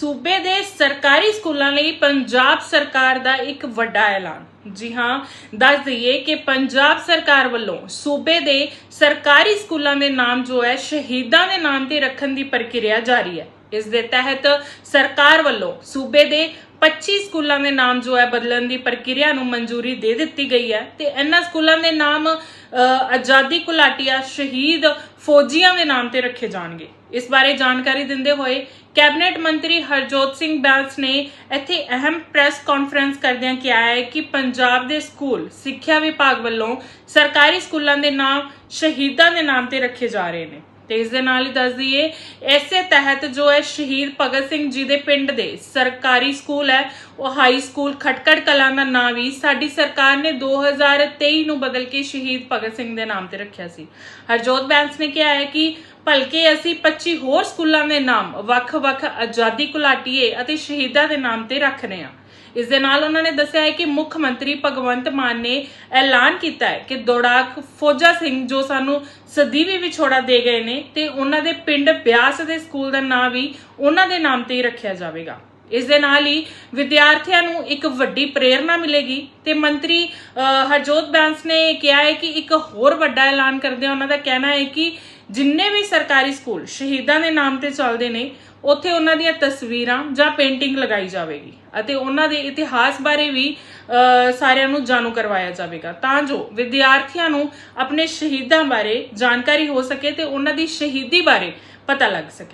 ਸੂਬੇ ਦੇ ਸਰਕਾਰੀ ਸਕੂਲਾਂ ਲਈ ਪੰਜਾਬ ਸਰਕਾਰ ਦਾ ਇੱਕ ਵੱਡਾ ਐਲਾਨ। ਜੀ ਹਾਂ, ਦੱਸ ਦਈਏ ਕਿ ਪੰਜਾਬ ਸਰਕਾਰ ਵੱਲੋਂ ਸੂਬੇ ਦੇ ਸਰਕਾਰੀ ਸਕੂਲਾਂ ਦੇ ਨਾਮ ਜੋ ਹੈ, ਸ਼ਹੀਦਾਂ ਦੇ ਨਾਮ ਤੇ ਰੱਖਣ ਦੀ ਪ੍ਰਕਿਰਿਆ ਜਾਰੀ ਹੈ। ਇਸ ਦੇ ਤਹਿਤ ਸਰਕਾਰ ਵੱਲੋਂ ਸੂਬੇ ਦੇ 25 ਸਕੂਲਾਂ ਦੇ ਨਾਮ ਜੋ ਹੈ ਬਦਲਣ ਦੀ ਪ੍ਰਕਿਰਿਆ ਨੂੰ ਮਨਜ਼ੂਰੀ ਦੇ ਦਿੱਤੀ ਗਈ ਹੈ ਤੇ ਇਹਨਾਂ ਸਕੂਲਾਂ ਦੇ ਨਾਮ ਆਜ਼ਾਦੀ ਘੁਲਾਟੀਆ, ਸ਼ਹੀਦ ਫੌਜੀਆਂ ਦੇ ਨਾਮ ਤੇ ਰੱਖੇ ਜਾਣਗੇ। ਇਸ ਬਾਰੇ ਜਾਣਕਾਰੀ ਦਿੰਦੇ ਹੋਏ ਕੈਬਨਿਟ ਮੰਤਰੀ ਹਰਜੋਤ ਸਿੰਘ ਬੈਂਸ ਨੇ ਇੱਥੇ ਅਹਿਮ ਪ੍ਰੈਸ ਕਾਨਫਰੰਸ ਕਰਦਿਆਂ ਕਿਹਾ ਹੈ ਕਿ ਪੰਜਾਬ ਦੇ ਸਕੂਲ, ਸਿੱਖਿਆ ਵਿਭਾਗ ਵੱਲੋਂ ਸਰਕਾਰੀ ਸਕੂਲਾਂ ਦੇ ਨਾਮ, ਸ਼ਹੀਦਾਂ ਦੇ ਨਾਮ ਤੇ ਰੱਖੇ ਜਾ ਰਹੇ ਨੇ। ਤੇ ਇਸ ਦੇ ਨਾਲ ਹੀ ਦੱਸ ਦਈਏ, ਇਸੇ ਤਹਿਤ ਜੋ ਹੈ ਸ਼ਹੀਦ ਭਗਤ ਸਿੰਘ ਜੀ ਦੇ ਪਿੰਡ ਦੇ ਸਰਕਾਰੀ ਸਕੂਲ ਹੈ, ਉਹ ਹਾਈ ਸਕੂਲ ਖਟਕੜ ਕਲਾਂ ਦਾ ਨਾਂ ਵੀ ਸਾਡੀ ਸਰਕਾਰ ਨੇ 2023 ਨੂੰ ਬਦਲ ਕੇ ਸ਼ਹੀਦ ਭਗਤ ਸਿੰਘ ਦੇ ਨਾਮ ਤੇ ਰੱਖਿਆ ਸੀ। ਹਰਜੋਤ ਬੈਂਸ ਨੇ ਕਿਹਾ ਹੈ ਕਿ ਭਲਕੇ ਅਸੀਂ 25 ਹੋਰ ਸਕੂਲਾਂ ਦੇ ਨਾਮ ਵੱਖ-ਵੱਖ ਆਜ਼ਾਦੀ ਘੁਲਾਟੀਏ ਅਤੇ ਸ਼ਹੀਦਾਂ ਦੇ ਨਾਮ ਤੇ ਰੱਖ ਰਹੇ ਹਾਂ। ਇਸ ਦੇ ਨਾਲ ਉਹਨਾਂ ਨੇ ਦੱਸਿਆ ਹੈ ਕਿ ਮੁੱਖ ਮੰਤਰੀ ਭਗਵੰਤ ਮਾਨ ਨੇ ਐਲਾਨ ਕੀਤਾ ਹੈ ਕਿ ਦੌੜਾਕ ਫੌਜਾ ਸਿੰਘ ਜੋ ਸਾਨੂੰ ਸਦੀਵੀ ਵਿਛੋੜਾ ਦੇ ਗਏ ਨੇ ਤੇ ਉਹਨਾਂ ਦੇ ਪਿੰਡ ਬਿਆਸ ਦੇ ਸਕੂਲ ਦਾ ਨਾਂ ਵੀ ਉਹਨਾਂ ਦੇ ਨਾਮ ਤੇ ਹੀ ਰੱਖਿਆ ਜਾਵੇਗਾ। ਇਸ ਦੇ ਨਾਲ ਹੀ ਵਿਦਿਆਰਥੀਆਂ ਨੂੰ ਇੱਕ ਵੱਡੀ ਪ੍ਰੇਰਣਾ ਮਿਲੇਗੀ ਤੇ ਮੰਤਰੀ ਹਰਜੋਤ ਬੈਂਸ ਨੇ ਕਿਹਾ ਹੈ ਕਿ ਇੱਕ ਹੋਰ ਵੱਡਾ ਐਲਾਨ ਕਰਦੇ ਉਹਨਾਂ ਦਾ ਕਹਿਣਾ ਹੈ ਕਿ ਜਿੰਨੇ ਵੀ ਸਰਕਾਰੀ ਸਕੂਲ ਸ਼ਹੀਦਾਂ ਦੇ ਨਾਮ ਤੇ ਚੱਲਦੇ ਨੇ, ਉੱਥੇ ਉਹਨਾਂ ਦੀਆਂ ਤਸਵੀਰਾਂ ਜਾਂ ਪੇਂਟਿੰਗ ਲਗਾਈ ਜਾਵੇਗੀ ਅਤੇ ਉਹਨਾਂ ਦੇ ਇਤਿਹਾਸ ਬਾਰੇ ਵੀ ਸਾਰਿਆਂ ਨੂੰ ਜਾਣੂ ਕਰਵਾਇਆ ਜਾਵੇਗਾ ਤਾਂ ਜੋ ਵਿਦਿਆਰਥੀਆਂ ਨੂੰ ਆਪਣੇ ਸ਼ਹੀਦਾਂ ਬਾਰੇ ਜਾਣਕਾਰੀ ਹੋ ਸਕੇ ਤੇ ਉਹਨਾਂ ਦੀ ਸ਼ਹੀਦੀ ਬਾਰੇ ਪਤਾ ਲੱਗ ਸਕੇ।